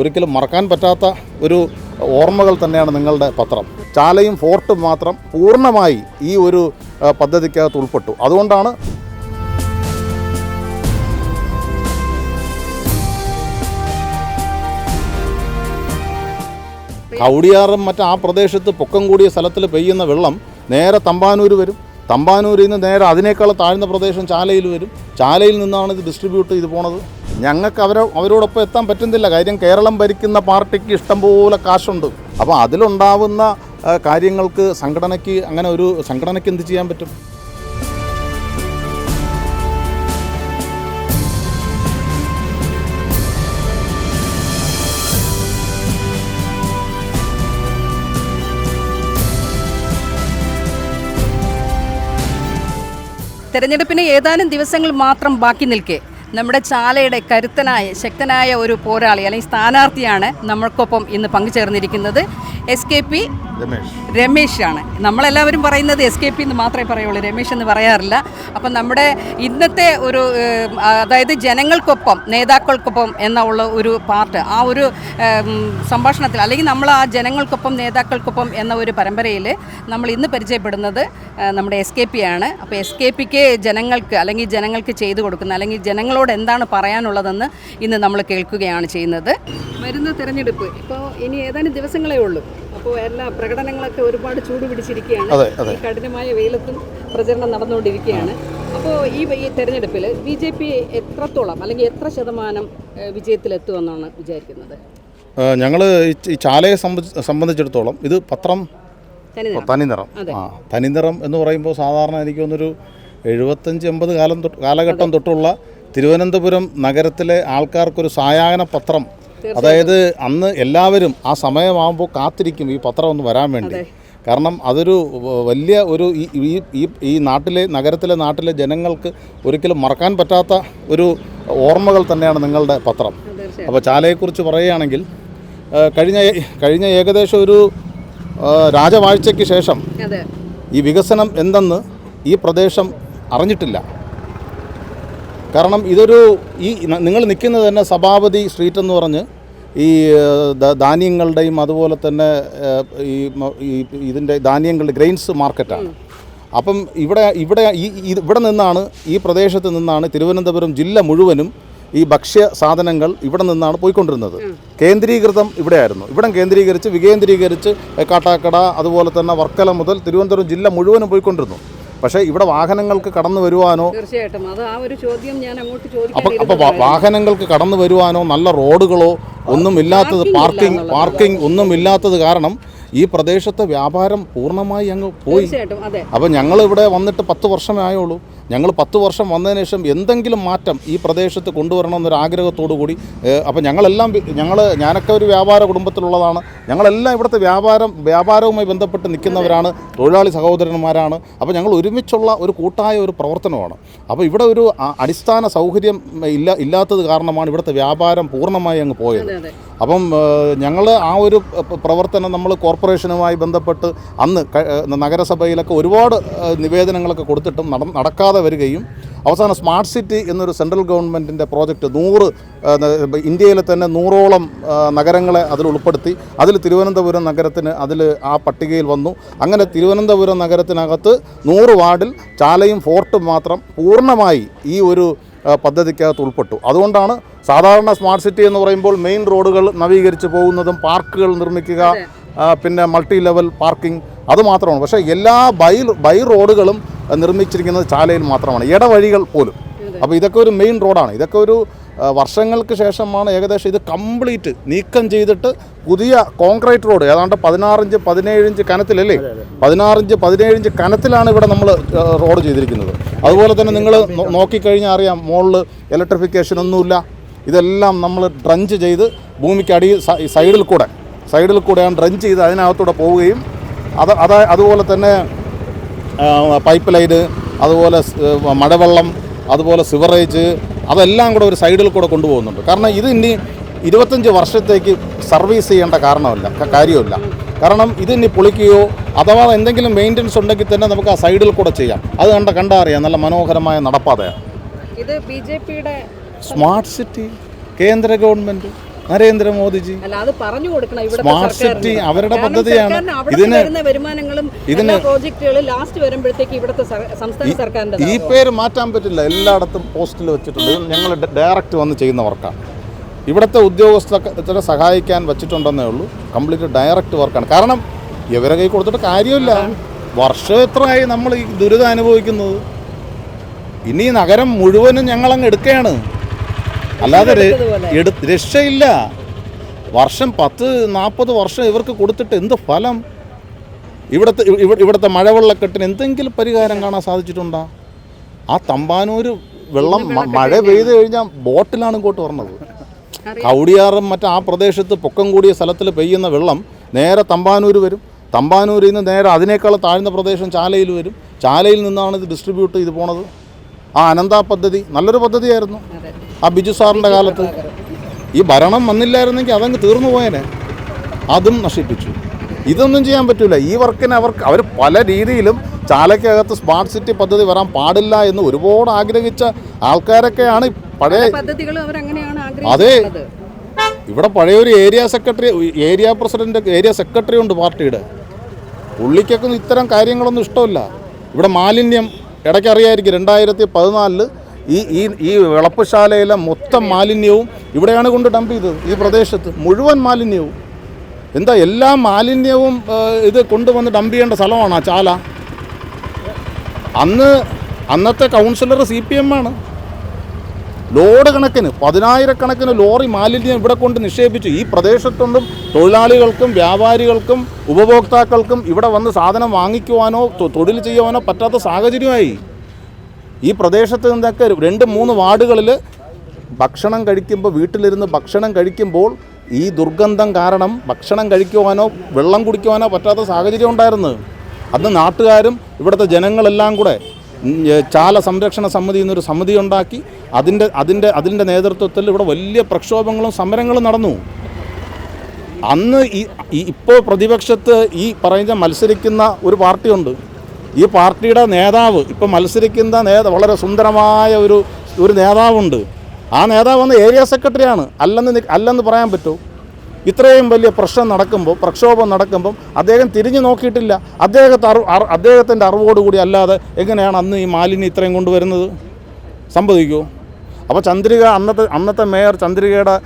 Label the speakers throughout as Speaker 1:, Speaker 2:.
Speaker 1: ഒരിക്കലും മറക്കാൻ പറ്റാത്ത ഒരു ഓർമ്മകൾ തന്നെയാണ് നിങ്ങളുടെ പത്രം. ചാലയും ഫോർട്ടും മാത്രം പൂർണമായി ഈ ഒരു പദ്ധതിക്കകത്ത് ഉൾപ്പെട്ടു. അതുകൊണ്ടാണ് കൗടിയാറും മറ്റ് ആ പ്രദേശത്ത് പൊക്കം കൂടിയ സ്ഥലത്തിൽ പെയ്യുന്ന വെള്ളം നേരെ തമ്പാനൂർ വരും. തമ്പാനൂരിൽ നിന്ന് നേരെ അതിനേക്കാൾ താഴ്ന്ന പ്രദേശം ചാലയിൽ വരും. ചാലയിൽ നിന്നാണ് ഇത് ഡിസ്ട്രിബ്യൂട്ട് ചെയ്ത് പോണത്. ഞങ്ങൾക്ക് അവരെ അവരോടൊപ്പം എത്താൻ പറ്റുന്നില്ല. കാര്യം കേരളം ഭരിക്കുന്ന പാർട്ടിക്ക് ഇഷ്ടംപോലെ കാശുണ്ട്. അപ്പോൾ അതിലുണ്ടാവുന്ന കാര്യങ്ങൾക്ക് സംഘടനയ്ക്ക് അങ്ങനെ ഒരു സംഘടനയ്ക്ക് എന്ത് ചെയ്യാൻ പറ്റും?
Speaker 2: തെരഞ്ഞെടുപ്പിന് ഏതാനും ദിവസങ്ങൾ മാത്രം ബാക്കി നിൽക്കെ. നമ്മുടെ ചാലയുടെ കരുത്തനായ ശക്തനായ ഒരു പോരാളി അല്ലെങ്കിൽ സ്ഥാനാർത്ഥിയാണ് നമ്മൾക്കൊപ്പം ഇന്ന് പങ്കുചേർന്നിരിക്കുന്നത്. എസ് കെ പി
Speaker 1: രമേഷ്
Speaker 2: രമേശാണ്. നമ്മളെല്ലാവരും പറയുന്നത് എസ് കെ പി എന്ന് മാത്രമേ പറയുള്ളൂ. രമേശ് എന്ന് പറയാറില്ല. അപ്പം നമ്മുടെ ഇന്നത്തെ ഒരു അതായത് ജനങ്ങൾക്കൊപ്പം നേതാക്കൾക്കൊപ്പം എന്നുള്ള ഒരു പാർട്ട് ആ ഒരു സംഭാഷണത്തിൽ അല്ലെങ്കിൽ നമ്മൾ ആ ജനങ്ങൾക്കൊപ്പം നേതാക്കൾക്കൊപ്പം എന്ന ഒരു പരമ്പരയിൽ നമ്മൾ ഇന്ന് പരിചയപ്പെടുന്നത് നമ്മുടെ എസ് കെ പി ആണ് അപ്പോൾ എസ് കെ പിക്ക് ജനങ്ങൾക്ക് അല്ലെങ്കിൽ ജനങ്ങൾക്ക് ചെയ്തു കൊടുക്കുന്ന അല്ലെങ്കിൽ ജനങ്ങളോട് എന്താണ് പറയാനുള്ളതെന്ന് ഇന്ന് നമ്മൾ കേൾക്കുകയാണ് ചെയ്യുന്നത്. വരുന്ന തിരഞ്ഞെടുപ്പ്. ഇപ്പോൾ ഇനി ഏതാനും ദിവസങ്ങളേ ഉള്ളൂ. അപ്പോൾ എല്ലാ പ്രകടനങ്ങളൊക്കെ ഒരുപാട് ചൂട് പിടിച്ചിരിക്കുകയാണ്. കഠിനമായ വെയിലത്തും പ്രചരണം നടന്നുകൊണ്ടിരിക്കുകയാണ്. അപ്പോൾ ഈ ഈ തെരഞ്ഞെടുപ്പിൽ ബി ജെ പി എത്രത്തോളം അല്ലെങ്കിൽ എത്ര ശതമാനം വിജയത്തിലെത്തുമെന്നാണ് വിചാരിക്കുന്നത്?
Speaker 1: ഞങ്ങൾ ഈ ചാലയെ സംബന്ധിച്ചിടത്തോളം ഇത് പത്രം
Speaker 2: തനിനിറം.
Speaker 1: ആ തനിനിറം എന്ന് പറയുമ്പോൾ സാധാരണ എനിക്ക് തോന്നുന്നൊരു എഴുപത്തഞ്ച് എൺപത് കാലം കാലഘട്ടം തൊട്ടുള്ള തിരുവനന്തപുരം നഗരത്തിലെ ആൾക്കാർക്കൊരു സായാഹ്ന പത്രം അതായത് അന്ന് എല്ലാവരും ആ സമയമാകുമ്പോൾ കാത്തിരിക്കും ഈ പത്രം ഒന്ന് വരാൻ വേണ്ടി. കാരണം അതൊരു വലിയ ഒരു ഈ ഈ- ഈ നാട്ടിലെ നഗരത്തിലെ നാട്ടിലെ ജനങ്ങൾക്ക് ഒരിക്കലും മറക്കാൻ പറ്റാത്ത ഒരു ഓർമ്മകൾ തന്നെയാണ് നിങ്ങളുടെ പത്രം. അപ്പോൾ ചാലയെക്കുറിച്ച് പറയുകയാണെങ്കിൽ കഴിഞ്ഞ കഴിഞ്ഞ ഏകദേശം ഒരു രാജവാഴ്ചയ്ക്ക് ശേഷം ഈ വികസനം എന്തെന്ന് ഈ പ്രദേശം അറിഞ്ഞിട്ടില്ല. കാരണം ഇതൊരു ഈ നിങ്ങൾ നിൽക്കുന്നത് തന്നെ സഭാപതി സ്ട്രീറ്റ് എന്ന് പറഞ്ഞ് ഈ ധാന്യങ്ങളുടെയും അതുപോലെ തന്നെ ഈ ഇതിന്റെ ധാന്യങ്ങളുടെ ഗ്രെയിൻസ് മാർക്കറ്റാണ്. അപ്പം ഇവിടെ ഇവിടെ ഈ ഇവിടെ നിന്നാണ് ഈ പ്രദേശത്ത് നിന്നാണ് തിരുവനന്തപുരം ജില്ല മുഴുവനും ഈ ഭക്ഷ്യ സാധനങ്ങൾ ഇവിടെ നിന്നാണ് പോയിക്കൊണ്ടിരുന്നത്. കേന്ദ്രീകൃതം ഇവിടെയായിരുന്നു. ഇവിടം കേന്ദ്രീകരിച്ച് വികേന്ദ്രീകരിച്ച് കാട്ടാക്കട അതുപോലെ തന്നെ വർക്കല മുതൽ തിരുവനന്തപുരം ജില്ല മുഴുവനും പോയിക്കൊണ്ടിരുന്നു. പക്ഷേ ഇവിടെ വാഹനങ്ങൾക്ക് കടന്നു വരുവാനോ
Speaker 2: തീർച്ചയായിട്ടും. അത് ആ ഒരു ചോദ്യം ഞാൻ അങ്ങോട്ട്
Speaker 1: അപ്പോൾ അപ്പോൾ വാഹനങ്ങൾക്ക് കടന്നു വരുവാനോ നല്ല റോഡുകളോ ഒന്നും ഇല്ലാത്തത് പാർക്കിംഗ് പാർക്കിംഗ് ഒന്നുമില്ലാത്തത് കാരണം ഈ പ്രദേശത്തെ വ്യാപാരം പൂർണമായി അങ്ങ് പോയി. അപ്പം ഞങ്ങൾ ഇവിടെ വന്നിട്ട് പത്ത് വർഷമേ ആയുള്ളൂ. ഞങ്ങൾ പത്ത് വർഷം വന്നതിന് ശേഷം എന്തെങ്കിലും മാറ്റം ഈ പ്രദേശത്ത് കൊണ്ടുവരണം എന്നൊരു ആഗ്രഹത്തോടു കൂടി അപ്പോൾ ഞങ്ങളെല്ലാം ഞങ്ങൾ ഞാനൊക്കെ ഒരു വ്യാപാര കുടുംബത്തിലുള്ളതാണ്. ഞങ്ങളെല്ലാം ഇവിടുത്തെ വ്യാപാരം വ്യാപാരവുമായി ബന്ധപ്പെട്ട് നിൽക്കുന്നവരാണ് തൊഴിലാളി സഹോദരന്മാരാണ്. അപ്പോൾ ഞങ്ങൾ ഒരുമിച്ചുള്ള ഒരു കൂട്ടായ ഒരു പ്രവർത്തനമാണ്. അപ്പോൾ ഇവിടെ ഒരു അടിസ്ഥാന സൗകര്യം ഇല്ല ഇല്ലാത്തത് കാരണമാണ് ഇവിടുത്തെ വ്യാപാരം പൂർണമായി അങ്ങ് പോയത്. അപ്പം ഞങ്ങൾ ആ ഒരു പ്രവർത്തനം നമ്മൾ കോർപ്പറേഷനുമായി ബന്ധപ്പെട്ട് അന്ന് നഗരസഭയിലൊക്കെ ഒരുപാട് നിവേദനങ്ങളൊക്കെ കൊടുത്തിട്ടും നട നടക്കാതെ വരികയും അവസാനം സ്മാർട്ട് സിറ്റി എന്നൊരു സെൻട്രൽ ഗവൺമെന്റിന്റെ പ്രോജക്റ്റ് നൂറ് ഇന്ത്യയിലെ തന്നെ നൂറോളം നഗരങ്ങളെ അതിൽ ഉൾപ്പെടുത്തി. അതിൽ തിരുവനന്തപുരം നഗരത്തിന് അതിൽ ആ പട്ടികയിൽ വന്നു. അങ്ങനെ തിരുവനന്തപുരം നഗരത്തിനകത്ത് നൂറ് വാർഡിൽ ചാലയും ഫോർട്ടും മാത്രം പൂർണമായി ഈ ഒരു പദ്ധതിക്കകത്ത് ഉൾപ്പെട്ടു. അതുകൊണ്ടാണ് സാധാരണ സ്മാർട്ട് സിറ്റി എന്ന് പറയുമ്പോൾ മെയിൻ റോഡുകൾ നവീകരിച്ച് പോകുന്നതും പാർക്കുകൾ നിർമ്മിക്കുക പിന്നെ മൾട്ടി ലെവൽ പാർക്കിംഗ് അതുമാത്രമാണ് പക്ഷേ എല്ലാ ബൈ ബൈ റോഡുകളും നിർമ്മിച്ചിരിക്കുന്നത് ചാലയിൽ മാത്രമാണ് ഇടവഴികൾ പോലും. അപ്പോൾ ഇതൊക്കെ ഒരു മെയിൻ റോഡാണ് ഇതൊക്കെ ഒരു വർഷങ്ങൾക്ക് ശേഷമാണ് ഏകദേശം ഇത് കംപ്ലീറ്റ് നീക്കം ചെയ്തിട്ട് പുതിയ കോൺക്രീറ്റ് റോഡ് ഏതാണ്ട് പതിനാറിഞ്ച് പതിനേഴിഞ്ച് കനത്തിലല്ലേ? പതിനാറിഞ്ച് പതിനേഴിഞ്ച് കനത്തിലാണ് ഇവിടെ നമ്മൾ റോഡ് ചെയ്തിരിക്കുന്നത്. അതുപോലെ തന്നെ നിങ്ങൾ നോക്കിക്കഴിഞ്ഞാൽ അറിയാം മുകളിൽ ഇലക്ട്രിഫിക്കേഷൻ ഒന്നുമില്ല. ഇതെല്ലാം നമ്മൾ ഡ്രഞ്ച് ചെയ്ത് ഭൂമിക്ക് അടി സൈഡിൽ കൂടെ സൈഡിൽ കൂടെയാണ് ഡ്രഞ്ച് ചെയ്ത് അതിനകത്തൂടെ പോവുകയും അത് അത് അതുപോലെ തന്നെ പൈപ്പ് ലൈന് അതുപോലെ മഴവെള്ളം അതുപോലെ സിവറേജ് അതെല്ലാം കൂടെ ഒരു സൈഡിൽ കൂടെ കൊണ്ടുപോകുന്നുണ്ട്. കാരണം ഇത് ഇനി ഇരുപത്തഞ്ച് വർഷത്തേക്ക് സർവീസ് ചെയ്യേണ്ട കാരണമല്ല കാര്യമില്ല കാരണം ഇത് ഇനി പൊളിക്കുകയോ അഥവാ എന്തെങ്കിലും മെയിന്റനൻസ് ഉണ്ടെങ്കിൽ തന്നെ നമുക്ക് ആ സൈഡിൽ കൂടെ ചെയ്യാം. അത് കണ്ട കണ്ടാ അറിയാം നല്ല മനോഹരമായ നടപ്പാതയാണ്.
Speaker 2: ഇത് ബി ജെ പിയുടെ
Speaker 1: സ്മാർട്ട് സിറ്റി കേന്ദ്ര ഗവൺമെന്റ് നരേന്ദ്രമോദിജി.
Speaker 2: പറഞ്ഞു കൊടുക്കണം ഇവിടെ
Speaker 1: സ്മാർട്ട് സിറ്റി അവരുടെ പദ്ധതിയാണ്. ഇതിന്
Speaker 2: വരുമാനങ്ങളും പ്രോജക്റ്റുകളും ലാസ്റ്റ് വരുമ്പോഴത്തേക്ക് ഇവിടുത്തെ സംസ്ഥാന സർക്കാരിന്റെ
Speaker 1: ഈ പേര് മാറ്റാൻ പറ്റില്ല. എല്ലായിടത്തും പോസ്റ്റിൽ വെച്ചിട്ടുണ്ട്. ഞങ്ങൾ ഡയറക്റ്റ് വന്ന് ചെയ്യുന്ന വർക്കാണ് ഇവിടുത്തെ ഉദ്യോഗസ്ഥരെ സഹായിക്കാൻ വെച്ചിട്ടുണ്ടെന്നേ ഉള്ളൂ. കംപ്ലീറ്റ് ഡയറക്റ്റ് വർക്കാണ് കാരണം ഇവരെ കൈ കൊടുത്തിട്ട് കാര്യമില്ല. വർഷം എത്രയായി നമ്മൾ ഈ ദുരിതം അനുഭവിക്കുന്നത്? ഇനി നഗരം മുഴുവനും ഞങ്ങളങ്ങ് എടുക്കുകയാണ്. അല്ലാതെ രക്ഷയില്ല. വർഷം പത്ത് നാൽപ്പത് വർഷം ഇവർക്ക് കൊടുത്തിട്ട് എന്ത് ഫലം? ഇവിടുത്തെ ഇവ- ഇവിടുത്തെ മഴവെള്ളക്കെട്ടിന് എന്തെങ്കിലും പരിഹാരം കാണാൻ സാധിച്ചിട്ടുണ്ടോ? ആ തമ്പാനൂര് വെള്ളം മഴ പെയ്തു കഴിഞ്ഞാൽ ബോട്ടിലാണ് ഇങ്ങോട്ട് വരണത്. കൗടിയാറും മറ്റേ ആ പ്രദേശത്ത് പൊക്കം കൂടിയ സ്ഥലത്തിൽ പെയ്യുന്ന വെള്ളം നേരെ തമ്പാനൂര് വരും. തമ്പാനൂരിൽ നിന്ന് നേരെ അതിനേക്കാൾ താഴ്ന്ന പ്രദേശം ചാലയിൽ വരും. ചാലയിൽ നിന്നാണ് ഇത് ഡിസ്ട്രിബ്യൂട്ട് ചെയ്ത് പോണത്. ആ അനന്ത പദ്ധതി നല്ലൊരു പദ്ധതിയായിരുന്നു. ആ ബിജു സാറിന്റെ കാലത്ത് ഈ ഭരണം വന്നില്ലായിരുന്നെങ്കിൽ അതങ്ങ് തീർന്നു പോയേനെ. അതും നശിപ്പിച്ചു. ഇതൊന്നും ചെയ്യാൻ പറ്റില്ല ഈ വർക്കിന് അവർക്ക് അവർ പല രീതിയിലും ചാലക്കകത്ത് സ്മാർട്ട് സിറ്റി പദ്ധതി വരാൻ പാടില്ല എന്ന് ഒരുപാട് ആഗ്രഹിച്ച ആൾക്കാരൊക്കെയാണ് പഴയ അതെ. ഇവിടെ പഴയ ഒരു area secretary area president area secretary ഉണ്ട് പാർട്ടിയുടെ. പുള്ളിക്കൊക്കെ ഇത്തരം കാര്യങ്ങളൊന്നും ഇഷ്ടമില്ല. ഇവിടെ മാലിന്യം ഇടയ്ക്ക് അറിയായിരിക്കും രണ്ടായിരത്തി പതിനാലിൽ ഈ ഈ ഈ വിളപ്പുശാലയിലെ മൊത്തം മാലിന്യവും ഇവിടെയാണ് കൊണ്ട് ഡംപ് ചെയ്തത്. ഈ പ്രദേശത്ത് മുഴുവൻ മാലിന്യവും. എന്താ എല്ലാ മാലിന്യവും ഇത് കൊണ്ടുവന്ന് ഡംപ് ചെയ്യേണ്ട സ്ഥലമാണ് ആ ചാല. അന്ന് അന്നത്തെ കൗൺസിലർ സി പി എം ആണ്. ലോഡ് കണക്കിന് പതിനായിരക്കണക്കിന് ലോറി മാലിന്യം ഇവിടെ കൊണ്ട് നിക്ഷേപിച്ചു. ഈ പ്രദേശത്തൊന്നും തൊഴിലാളികൾക്കും വ്യാപാരികൾക്കും ഉപഭോക്താക്കൾക്കും ഇവിടെ വന്ന് സാധനം വാങ്ങിക്കുവാനോ തൊഴിൽ ചെയ്യുവാനോ പറ്റാത്ത സാഹചര്യമായി. ഈ പ്രദേശത്ത് നിന്നൊക്കെ രണ്ട് മൂന്ന് വാർഡുകളിൽ ഭക്ഷണം കഴിക്കുമ്പോൾ വീട്ടിലിരുന്ന് ഭക്ഷണം കഴിക്കുമ്പോൾ ഈ ദുർഗന്ധം കാരണം ഭക്ഷണം കഴിക്കുവാനോ വെള്ളം കുടിക്കുവാനോ പറ്റാത്ത സാഹചര്യം ഉണ്ടായിരുന്നു. അന്ന് നാട്ടുകാരും ഇവിടുത്തെ ജനങ്ങളെല്ലാം കൂടെ ചാല സംരക്ഷണ സമിതി എന്നൊരു സമിതി ഉണ്ടാക്കി. അതിന്റെ അതിന്റെ അതിന്റെ നേതൃത്വത്തിൽ ഇവിടെ വലിയ പ്രക്ഷോഭങ്ങളും സമരങ്ങളും നടന്നു. അന്ന് ഈ ഇപ്പോൾ പ്രതിപക്ഷത്ത് ഈ പറയുന്ന മത്സരിക്കുന്ന ഒരു പാർട്ടിയുണ്ട്. ഈ പാർട്ടിയുടെ നേതാവ് ഇപ്പോൾ മത്സരിക്കുന്ന നേതാവ് വളരെ സുന്ദരമായ ഒരു ഒരു നേതാവുണ്ട്. ആ നേതാവ് വന്ന് ഏരിയ സെക്രട്ടറിയാണ്. അല്ലെന്ന് അല്ലെന്ന് പറയാൻ പറ്റൂ. ഇത്രയും വലിയ പ്രശ്നം നടക്കുമ്പോൾ പ്രക്ഷോഭം നടക്കുമ്പം അദ്ദേഹം തിരിഞ്ഞു നോക്കിയിട്ടില്ല. അദ്ദേഹത്തെ അറിവ് അറി- അദ്ദേഹത്തിന്റെ അറിവോടുകൂടി അല്ലാതെ എങ്ങനെയാണ് അന്ന് ഈ മാലിന്യം ഇത്രയും കൊണ്ടുവരുന്നത്? സംഭവിക്കുമോ അപ്പോൾ ചന്ദ്രിക അന്നത്തെ അന്നത്തെ മേയർ ചന്ദ്രികയുടെ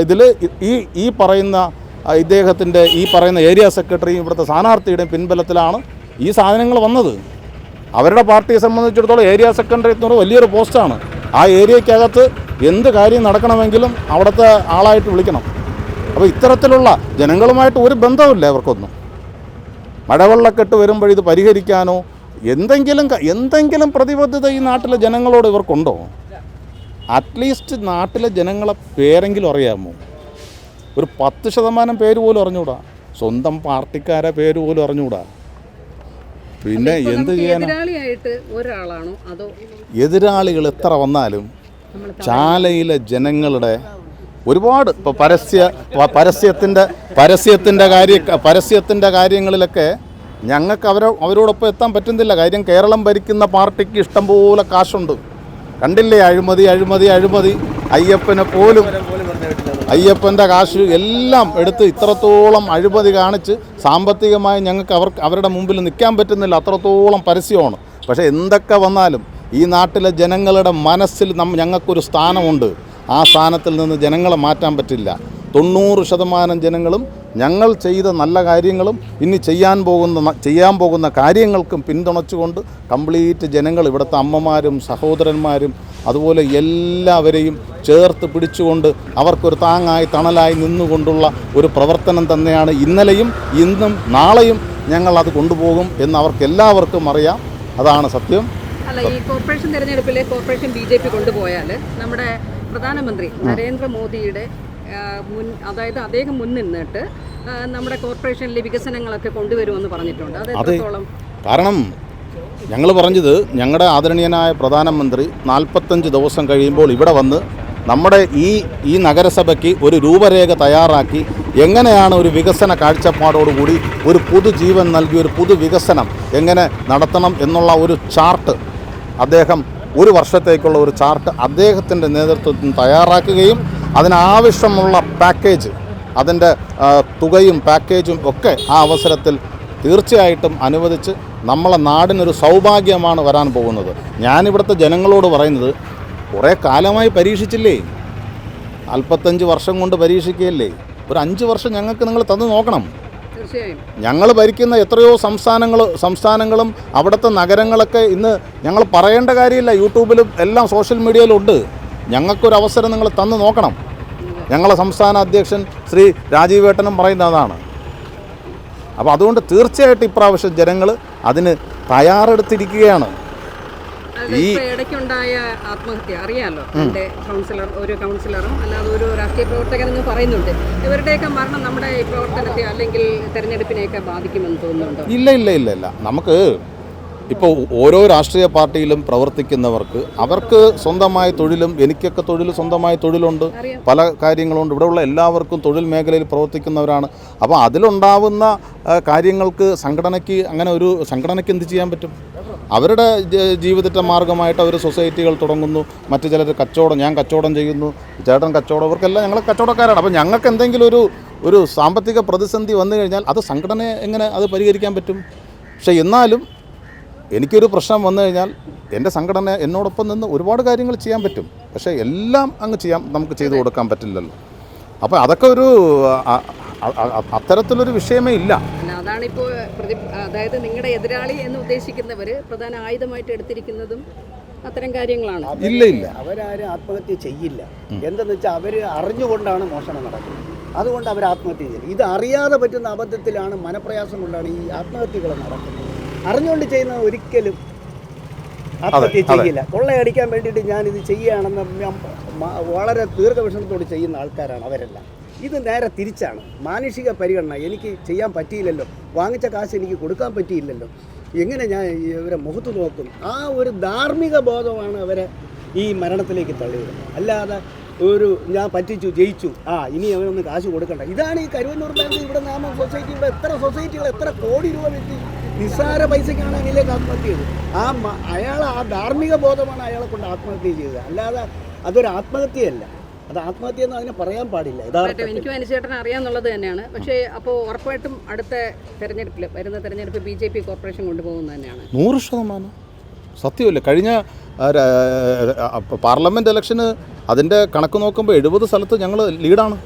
Speaker 1: ഇതിൽ ഈ ഈ പറയുന്ന ഇദ്ദേഹത്തിന്റെ ഈ പറയുന്ന ഏരിയ സെക്രട്ടറിയും ഇവിടുത്തെ സ്ഥാനാർത്ഥിയുടെയും പിൻബലത്തിലാണ് ഈ സാധനങ്ങൾ വന്നത് അവരുടെ പാർട്ടിയെ സംബന്ധിച്ചിടത്തോളം ഏരിയ സെക്രട്ടറി എന്ന് പറയുന്നത് വലിയൊരു പോസ്റ്റാണ്. ആ ഏരിയക്കകത്ത് എന്ത് കാര്യം നടക്കണമെങ്കിലും അവിടുത്തെ ആളായിട്ട് വിളിക്കണം. അപ്പോൾ ഇത്തരത്തിലുള്ള ജനങ്ങളുമായിട്ട് ഒരു ബന്ധമില്ല ഇവർക്കൊന്നും. മഴവെള്ളക്കെട്ട് വരുമ്പോൾ ഇത് പരിഹരിക്കാനോ എന്തെങ്കിലും എന്തെങ്കിലും പ്രതിബദ്ധത ഈ നാട്ടിലെ ജനങ്ങളോട് ഇവർക്കുണ്ടോ? അറ്റ്ലീസ്റ്റ് നാട്ടിലെ ജനങ്ങളെ പേരെങ്കിലും അറിയാമോ? ഒരു പത്ത് ശതമാനം പേര് പോലും അറിഞ്ഞുകൂടാ. സ്വന്തം പാർട്ടിക്കാരെ പേര് പോലും അറിഞ്ഞൂടാ പിന്നെ എന്ത് ചെയ്യാനും?
Speaker 2: എതിരാളിയായിട്ട് ഒരാളാണോ അതോ
Speaker 1: എതിരാളികൾ എത്ര വന്നാലും ചാലയിലെ ജനങ്ങളുടെ ഒരുപാട് ഇപ്പോൾ പരസ്യ പരസ്യത്തിന്റെ പരസ്യത്തിന്റെ പരസ്യത്തിന്റെ കാര്യ പരസ്യത്തിന്റെ കാര്യങ്ങളിലൊക്കെ ഞങ്ങൾക്ക് അവരോ അവരോടൊപ്പം എത്താൻ പറ്റുന്നില്ല. കാര്യം കേരളം ഭരിക്കുന്ന പാർട്ടിക്ക് ഇഷ്ടംപോലെ കാശുണ്ട്. കണ്ടില്ലേ അഴിമതി അഴിമതി അഴിമതി. അയ്യപ്പനെ പോലും അയ്യപ്പന്റെ കാശ് എല്ലാം എടുത്ത് ഇത്രത്തോളം അഴിമതി കാണിച്ച് സാമ്പത്തികമായി ഞങ്ങൾക്ക് അവർക്ക് അവരുടെ മുമ്പിൽ നിൽക്കാൻ പറ്റുന്നില്ല. അത്രത്തോളം പരസ്യമാണ്. പക്ഷേ എന്തൊക്കെ വന്നാലും ഈ നാട്ടിലെ ജനങ്ങളുടെ മനസ്സിൽ നം ഞങ്ങൾക്കൊരു സ്ഥാനമുണ്ട്. ആ സ്ഥാനത്തിൽ നിന്ന് ജനങ്ങളെ മാറ്റാൻ പറ്റില്ല. തൊണ്ണൂറ് ശതമാനം ജനങ്ങളും ഞങ്ങൾ ചെയ്ത നല്ല കാര്യങ്ങളും ഇനി ചെയ്യാൻ പോകുന്ന ചെയ്യാൻ പോകുന്ന കാര്യങ്ങൾക്കും പിന്തുണച്ചുകൊണ്ട് കംപ്ലീറ്റ് ജനങ്ങൾ ഇവിടുത്തെ അമ്മമാരും സഹോദരന്മാരും അതുപോലെ എല്ലാവരെയും ചേർത്ത് പിടിച്ചുകൊണ്ട് അവർക്കൊരു താങ്ങായി തണലായി നിന്നുകൊണ്ടുള്ള ഒരു പ്രവർത്തനം തന്നെയാണ് ഇന്നലെയും ഇന്നും നാളെയും ഞങ്ങൾ അത് കൊണ്ടുപോകും എന്ന് അവർക്ക് എല്ലാവർക്കും അറിയാം. അതാണ് സത്യം.
Speaker 2: അല്ല ഈ കോർപ്പറേഷൻ തിരഞ്ഞെടുപ്പിലെ കോർപ്പറേഷൻ ബി ജെ പി കൊണ്ടുപോയാൽ നമ്മുടെ പ്രധാനമന്ത്രി നരേന്ദ്രമോദിയുടെ മുൻ അതായത് അദ്ദേഹം മുൻ നിന്നിട്ട് ആ, നമ്മുടെ കോർപ്പറേഷനിലെ വികസനങ്ങളൊക്കെ കൊണ്ടുവരുമെന്ന് പറഞ്ഞിട്ടുണ്ട്. അത് എത്രത്തോളം
Speaker 1: കാരണം ഞങ്ങൾ പറഞ്ഞത് ഞങ്ങളുടെ ആദരണീയനായ പ്രധാനമന്ത്രി നാൽപ്പത്തഞ്ച് ദിവസം കഴിയുമ്പോൾ ഇവിടെ വന്ന് നമ്മുടെ ഈ ഈ നഗരസഭയ്ക്ക് ഒരു രൂപരേഖ തയ്യാറാക്കി എങ്ങനെയാണ് ഒരു വികസന കാഴ്ചപ്പാടോടുകൂടി ഒരു പുതുജീവൻ നൽകി ഒരു പുതു വികസനം എങ്ങനെ നടത്തണം എന്നുള്ള ഒരു ചാർട്ട് അദ്ദേഹം ഒരു വർഷത്തേക്കുള്ള ഒരു ചാർട്ട് അദ്ദേഹത്തിന്റെ നേതൃത്വത്തിൽ തയ്യാറാക്കുകയും അതിനാവശ്യമുള്ള പാക്കേജ് അതിന്റെ തുകയും പാക്കേജും ഒക്കെ ആ അവസരത്തിൽ തീർച്ചയായിട്ടും അനുവദിച്ച് നമ്മളെ നാടിനൊരു സൗഭാഗ്യമാണ് വരാൻ പോകുന്നത്. ഞാനിവിടുത്തെ ജനങ്ങളോട് പറയുന്നത് കുറേ കാലമായി പരീക്ഷിച്ചില്ലേ? നാൽപ്പത്തഞ്ച് വർഷം കൊണ്ട് പരീക്ഷിക്കുകയല്ലേ? ഒരു അഞ്ച് വർഷം ഞങ്ങൾക്ക് നിങ്ങൾ തന്നു നോക്കണം.
Speaker 2: തീർച്ചയായും.
Speaker 1: ഞങ്ങൾ ഭരിക്കുന്ന എത്രയോ സംസ്ഥാനങ്ങൾ സംസ്ഥാനങ്ങളും അവിടുത്തെ നഗരങ്ങളൊക്കെ ഇന്ന് ഞങ്ങൾ പറയേണ്ട കാര്യമില്ല. യൂട്യൂബിലും എല്ലാം സോഷ്യൽ മീഡിയയിലും ഉണ്ട് ഞങ്ങൾക്കൊരു അവസരം നിങ്ങൾ തന്നു നോക്കണം. ഞങ്ങളെ സംസ്ഥാന അധ്യക്ഷൻ ശ്രീ രാജീവ് ഏട്ടനും പറയുന്ന അതാണ് അപ്പോൾ അതുകൊണ്ട് തീർച്ചയായിട്ടും ഇപ്രാവശ്യം ജനങ്ങൾ അതിന് തയ്യാറെടുത്തിരിക്കുകയാണ്.
Speaker 2: ഈ ഇടയ്ക്കുണ്ടായ ആത്മഹത്യ അറിയാലോ? എന്റെ കൗൺസിലർ ഒരു കൗൺസിലറും അല്ലാതെ ഒരു രാഷ്ട്രീയ പ്രവർത്തകനെന്ന് പറയുന്നുണ്ട്. ഇവരുടെയൊക്കെ മരണം നമ്മുടെ പ്രവർത്തനത്തെ അല്ലെങ്കിൽ തെരഞ്ഞെടുപ്പിനെയൊക്കെ ബാധിക്കുമെന്ന് തോന്നുന്നുണ്ടോ?
Speaker 1: ഇല്ല ഇല്ല ഇല്ല ഇല്ല. നമുക്ക് ഇപ്പോൾ ഓരോ രാഷ്ട്രീയ പാർട്ടിയിലും പ്രവർത്തിക്കുന്നവർക്ക് അവർക്ക് സ്വന്തമായ തൊഴിലും എനിക്കൊക്കെ തൊഴിൽ സ്വന്തമായ തൊഴിലുണ്ട് പല കാര്യങ്ങളുണ്ട്. ഇവിടെയുള്ള എല്ലാവർക്കും തൊഴിൽ മേഖലയിൽ പ്രവർത്തിക്കുന്നവരാണ്. അപ്പോൾ അതിലുണ്ടാവുന്ന കാര്യങ്ങൾക്ക് സംഘടനയ്ക്ക് അങ്ങനെ ഒരു സംഘടനയ്ക്ക് എന്ത് ചെയ്യാൻ പറ്റും? അവരുടെ ജീവിതത്തെ മാർഗമായിട്ട് അവർ സൊസൈറ്റികൾ തുടങ്ങുന്നു. മറ്റു ചിലർ കച്ചവടം ഞാൻ കച്ചവടം ചെയ്യുന്നു ചേട്ടൻ കച്ചവടം ഇവർക്കെല്ലാം ഞങ്ങൾ കച്ചവടക്കാരാണ്. അപ്പോൾ ഞങ്ങൾക്ക് എന്തെങ്കിലും ഒരു ഒരു സാമ്പത്തിക പ്രതിസന്ധി വന്നു കഴിഞ്ഞാൽ അത് സംഘടന എങ്ങനെ അത് പരിഹരിക്കാൻ പറ്റും? പക്ഷേ എന്നാലും എനിക്കൊരു പ്രശ്നം വന്നു കഴിഞ്ഞാൽ എന്റെ സംഘടന എന്നോടൊപ്പം നിന്ന് ഒരുപാട് കാര്യങ്ങൾ ചെയ്യാൻ പറ്റും. പക്ഷേ എല്ലാം അങ്ങ് ചെയ്യാൻ നമുക്ക് ചെയ്തു കൊടുക്കാൻ പറ്റില്ലല്ലോ. അപ്പോൾ അതൊക്കെ ഒരു അത്തരത്തിലൊരു വിഷയമേ ഇല്ല.
Speaker 2: അതാണ് അതാണിപ്പോൾ പ്രതി അതായത് നിങ്ങളുടെ എതിരാളി എന്ന് ഉദ്ദേശിക്കുന്നവർ പ്രധാന ആയുധമായിട്ട് എടുത്തിരിക്കുന്നതും അത്തരം കാര്യങ്ങളാണ്.
Speaker 1: ഇല്ല ഇല്ല.
Speaker 3: അവരാരും ആത്മഹത്യ ചെയ്യില്ല. എന്തെന്ന് വെച്ചാൽ അവർ അറിഞ്ഞുകൊണ്ടാണ് മോഷണം നടക്കുന്നത്. അതുകൊണ്ട് അവർ ആത്മഹത്യ ചെയ്യില്ല. ഇത് അറിയാതെ പറ്റുന്ന അബദ്ധത്തിലാണ് മനപ്രയാസം കൊണ്ടാണ് ഈ ആത്മഹത്യകൾ നടക്കുന്നത്. അറിഞ്ഞുകൊണ്ട് ചെയ്യുന്ന ഒരിക്കലും ആത്മഹത്യ. ചെയ്യില്ല. കൊള്ളയടിക്കാൻ വേണ്ടിയിട്ട് ഞാൻ ഇത് ചെയ്യുകയാണെന്ന് വളരെ ദീർഘവിഷമത്തോട് ചെയ്യുന്ന ആൾക്കാരാണ് അവരെല്ലാം. ഇത് നേരെ തിരിച്ചാണ്. മാനുഷിക പരിഗണന. എനിക്ക് ചെയ്യാൻ പറ്റിയില്ലല്ലോ. വാങ്ങിച്ച കാശ് എനിക്ക് കൊടുക്കാൻ പറ്റിയില്ലല്ലോ. എങ്ങനെ ഞാൻ ഇവരെ മുഖത്ത് നോക്കും? ആ ഒരു ധാർമ്മിക ബോധമാണ് അവരെ ഈ മരണത്തിലേക്ക് തള്ളിയത്. അല്ലാതെ ഒരു ഞാൻ പറ്റിച്ചു ജയിച്ചു. ആ ഇനി അവനൊന്ന് കാശ് കൊടുക്കണ്ട. ഇതാണ് ഈ കരുവന്നൂർ ബാങ്ക് ഇവിടെ നാമ സൊസൈറ്റി എത്ര സൊസൈറ്റികൾ എത്ര കോടി രൂപ വെച്ച് നിസ്സാര പൈസയ്ക്കാണ് അതിലേക്ക് ആത്മഹത്യ ചെയ്തത്. ആ അയാൾ ആ ധാർമ്മിക ബോധമാണ് അയാളെ കൊണ്ട് ആത്മഹത്യ ചെയ്തത്. അല്ലാതെ അതൊരു ആത്മഹത്യയല്ല. അത് ആത്മഹത്യ എന്ന് അതിനെ പറയാൻ പാടില്ല.
Speaker 2: എനിക്ക് അനുചേട്ടൻ അറിയാന്നുള്ളത് തന്നെയാണ്. പക്ഷേ അപ്പോൾ ഉറപ്പായിട്ടും അടുത്ത തെരഞ്ഞെടുപ്പിൽ വരുന്ന തെരഞ്ഞെടുപ്പ് ബി ജെ പി കോർപ്പറേഷൻ കൊണ്ടുപോകുന്നത് തന്നെയാണ്.
Speaker 1: നൂറ് ശതമാനം. സത്യമല്ല. കഴിഞ്ഞ പാർലമെന്റ് ഇലക്ഷന് അതിന്റെ കണക്ക് നോക്കുമ്പോൾ എഴുപത് സ്ഥലത്ത് ഞങ്ങൾ ലീഡാണ്.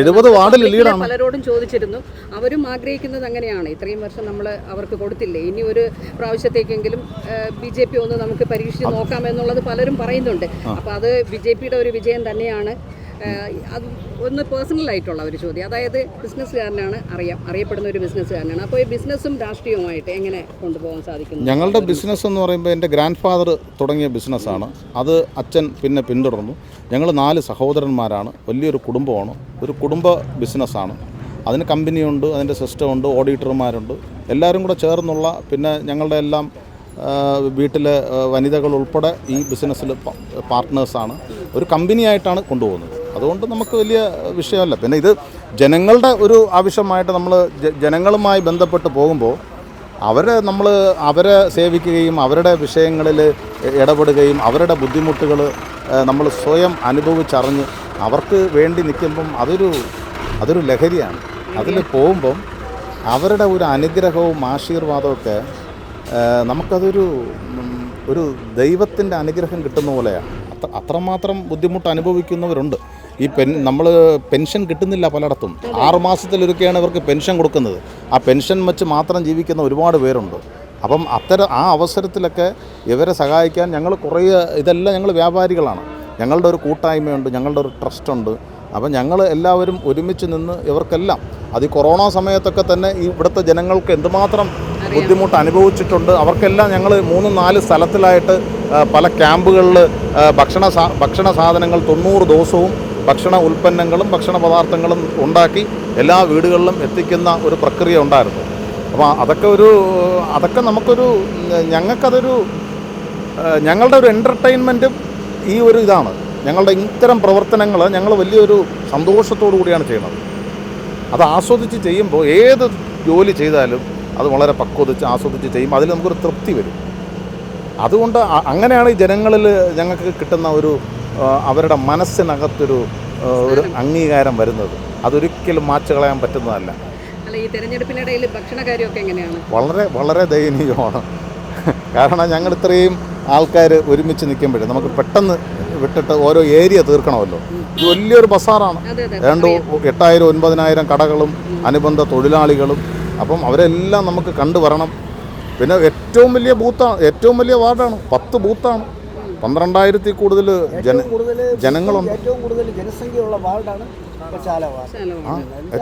Speaker 1: എഴുപത് വാർഡിൽ ലീഡാണ്
Speaker 2: പലരോടും ചോദിച്ചിരുന്നു. അവരും ആഗ്രഹിക്കുന്നത് അങ്ങനെയാണ്. ഇത്രയും വർഷം നമ്മൾ അവർക്ക് കൊടുത്തില്ലേ? ഇനി ഒരു പ്രാവശ്യത്തേക്കെങ്കിലും ബി ജെ പി ഒന്ന് നമുക്ക് പരീക്ഷിച്ച് നോക്കാം എന്നുള്ളത് പലരും പറയുന്നുണ്ട്. അപ്പോൾ അത് ബി ജെ പിയുടെ ഒരു വിജയം തന്നെയാണ്. അത് ഒന്ന് പേഴ്സണലായിട്ടുള്ള ഒരു ചോദ്യം. അതായത് ബിസിനസ്സുകാരനാണ് അറിയാം അറിയപ്പെടുന്ന ഒരു ബിസിനസ്സുകാരനാണ് അപ്പോൾ ഈ ബിസിനസ്സും രാഷ്ട്രീയവുമായിട്ട് എങ്ങനെ കൊണ്ടുപോകാൻ സാധിക്കും
Speaker 1: ഞങ്ങളുടെ ബിസിനസ് എന്ന് പറയുമ്പോൾ എന്റെ ഗ്രാൻഡ് ഫാദർ തുടങ്ങിയ ബിസിനസ്സാണ് അത് അച്ഛൻ പിന്നെ പിന്തുടർന്നു. ഞങ്ങൾ നാല് സഹോദരന്മാരാണ്. വലിയൊരു കുടുംബമാണ്. ഒരു കുടുംബ ബിസിനസ്സാണ് അതിന് കമ്പനിയുണ്ട് അതിന്റെ സിസ്റ്റമുണ്ട് ഓഡിറ്റർമാരുണ്ട് എല്ലാവരും കൂടെ ചേർന്നുള്ള പിന്നെ ഞങ്ങളുടെ എല്ലാം വീട്ടിലെ വനിതകൾ ഉൾപ്പെടെ ഈ ബിസിനസ്സിൽ പാർട്ട്നേഴ്സാണ് ഒരു കമ്പനിയായിട്ടാണ് കൊണ്ടുപോകുന്നത്. അതുകൊണ്ട് നമുക്ക് വലിയ വിഷയമല്ല. പിന്നെ ഇത് ജനങ്ങളുടെ ഒരു ആവശ്യമായിട്ട് നമ്മൾ ജനങ്ങളുമായി ബന്ധപ്പെട്ട് പോകുമ്പോൾ അവരെ നമ്മൾ അവരെ സേവിക്കുകയും അവരുടെ വിഷയങ്ങളിൽ ഇടപെടുകയും അവരുടെ ബുദ്ധിമുട്ടുകൾ നമ്മൾ സ്വയം അനുഭവിച്ചറിഞ്ഞ് അവർക്ക് വേണ്ടി നിൽക്കുമ്പം അതൊരു അതൊരു ലഹരിയാണ്. അതിൽ പോകുമ്പം അവരുടെ ഒരു അനുഗ്രഹവും ആശീർവാദമൊക്കെ നമുക്കതൊരു ഒരു ദൈവത്തിന്റെ അനുഗ്രഹം കിട്ടുന്ന പോലെയാണ് അത്ര അത്രമാത്രം ബുദ്ധിമുട്ട് അനുഭവിക്കുന്നവരുണ്ട്. ഈ പെൻ നമ്മൾ പെൻഷൻ കിട്ടുന്നില്ല പലയിടത്തും. ആറ് മാസത്തിലൊരിക്കലാണ് ഇവർക്ക് പെൻഷൻ കൊടുക്കുന്നത്. ആ പെൻഷൻ വെച്ച് മാത്രം ജീവിക്കുന്ന ഒരുപാട് പേരുണ്ട്. അപ്പം അത്തരം ആ അവസരത്തിലൊക്കെ ഇവരെ സഹായിക്കാൻ ഞങ്ങൾ കുറേ ഇതെല്ലാം ഞങ്ങൾ വ്യാപാരികളാണ്. ഞങ്ങളുടെ ഒരു കൂട്ടായ്മയുണ്ട് ഞങ്ങളുടെ ഒരു ട്രസ്റ്റ് ഉണ്ട് അപ്പം ഞങ്ങൾ എല്ലാവരും ഒരുമിച്ച് നിന്ന് ഇവർക്കെല്ലാം അത് ഈ കൊറോണ സമയത്തൊക്കെ തന്നെ ഈ ഇവിടുത്തെ ജനങ്ങൾക്ക് എന്തുമാത്രം ബുദ്ധിമുട്ട് അനുഭവിച്ചിട്ടുണ്ട്. അവർക്കെല്ലാം ഞങ്ങൾ മൂന്ന് നാല് സ്ഥലത്തിലായിട്ട് പല ക്യാമ്പുകളിൽ ഭക്ഷണ സാ- ഭക്ഷണ സാധനങ്ങൾ തൊണ്ണൂറ് ദിവസവും ഭക്ഷണ ഉൽപ്പന്നങ്ങളും ഭക്ഷണ പദാർത്ഥങ്ങളും ഉണ്ടാക്കി എല്ലാ വീടുകളിലും എത്തിക്കുന്ന ഒരു പ്രക്രിയ ഉണ്ടായിരുന്നു. അപ്പോൾ അതൊക്കെ ഒരു അതൊക്കെ നമുക്കൊരു ഞങ്ങൾക്കതൊരു ഞങ്ങളുടെ ഒരു എന്റർടൈൻമെന്റും ഈ ഒരു ഇതാണ്. ഞങ്ങളുടെ ഇത്തരം പ്രവർത്തനങ്ങൾ ഞങ്ങൾ വലിയൊരു സന്തോഷത്തോടു കൂടിയാണ് ചെയ്യുന്നത്. അത് ആസ്വദിച്ച് ചെയ്യുമ്പോൾ ഏത് ജോലി ചെയ്താലും അത് വളരെ പക്വതിച്ച് ആസ്വദിച്ച് ചെയ്യുമ്പോൾ അതിൽ നമുക്കൊരു തൃപ്തി വരും. അതുകൊണ്ട് അങ്ങനെയാണ് ഈ ജനങ്ങളിൽ ഞങ്ങൾക്ക് കിട്ടുന്ന ഒരു അവരുടെ മനസ്സിനകത്തൊരു ഒരു അംഗീകാരം വരുന്നത്. അതൊരിക്കലും മാച്ചു കളയാൻ പറ്റുന്നതല്ല.
Speaker 2: ഈ തെരഞ്ഞെടുപ്പിനിടയിൽ ഭക്ഷണകാര്യമൊക്കെ എങ്ങനെയാണ്?
Speaker 1: വളരെ വളരെ ദയനീയമാണ്. കാരണം ഞങ്ങൾ ഇത്രയും ആൾക്കാർ ഒരുമിച്ച് നിൽക്കുമ്പോഴേ നമുക്ക് പെട്ടെന്ന് വിട്ടിട്ട് ഓരോ ഏരിയ തീർക്കണമല്ലോ. ഇത് വലിയൊരു ബസാറാണ്. രണ്ടു എട്ടായിരം ഒൻപതിനായിരം കടകളും അനുബന്ധ തൊഴിലാളികളും. അപ്പം അവരെല്ലാം നമുക്ക് കണ്ടു വരണം പിന്നെ ഏറ്റവും വലിയ ബൂത്താണ് ഏറ്റവും വലിയ വാർഡാണ്. പത്ത് ബൂത്താണ്. പന്ത്രണ്ടായിരത്തി കൂടുതൽ ജന ജനങ്ങളുണ്ട്.
Speaker 3: ഏറ്റവും കൂടുതൽ ജനസംഖ്യയുള്ള വാർഡാണ് ചാല വാർഡ്.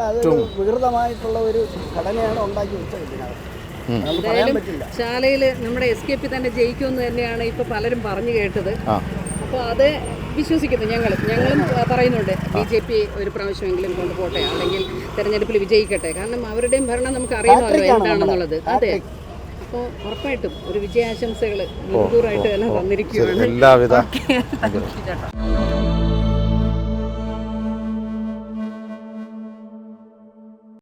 Speaker 3: അതൊരു വികൃതമായിട്ടുള്ള ഒരു ഘടനയാണ് ഉണ്ടാക്കി വെച്ചത്
Speaker 2: എന്തായാലും
Speaker 3: പറ്റില്ല.
Speaker 2: നമ്മുടെ എസ് കെ പി തന്നെ ജയിക്കുമെന്ന് തന്നെയാണ് ഇപ്പൊ പലരും പറഞ്ഞു കേട്ടത്.
Speaker 1: അപ്പൊ
Speaker 2: അപ്പോൾ അത് വിശ്വസിക്കുന്നു ഞങ്ങൾ ഞങ്ങളും പറയുന്നുണ്ട് ബി ജെ പി ഒരു പ്രാവശ്യമെങ്കിലും കൊണ്ടുപോട്ടെ അല്ലെങ്കിൽ തെരഞ്ഞെടുപ്പിൽ വിജയിക്കട്ടെ. കാരണം അവരുടെയും ഭരണം നമുക്ക് അറിയണമല്ലോ
Speaker 3: ഹാട്രിക്കാണ്
Speaker 2: എന്താണെന്നുള്ളത്. അതെ. അപ്പോൾ ഉറപ്പായിട്ടും ഒരു വിജയാശംസകൾ മുൻകൂറായിട്ട് തന്നെ തന്നിരിക്കുകയാണ്.
Speaker 1: എല്ലാവിധ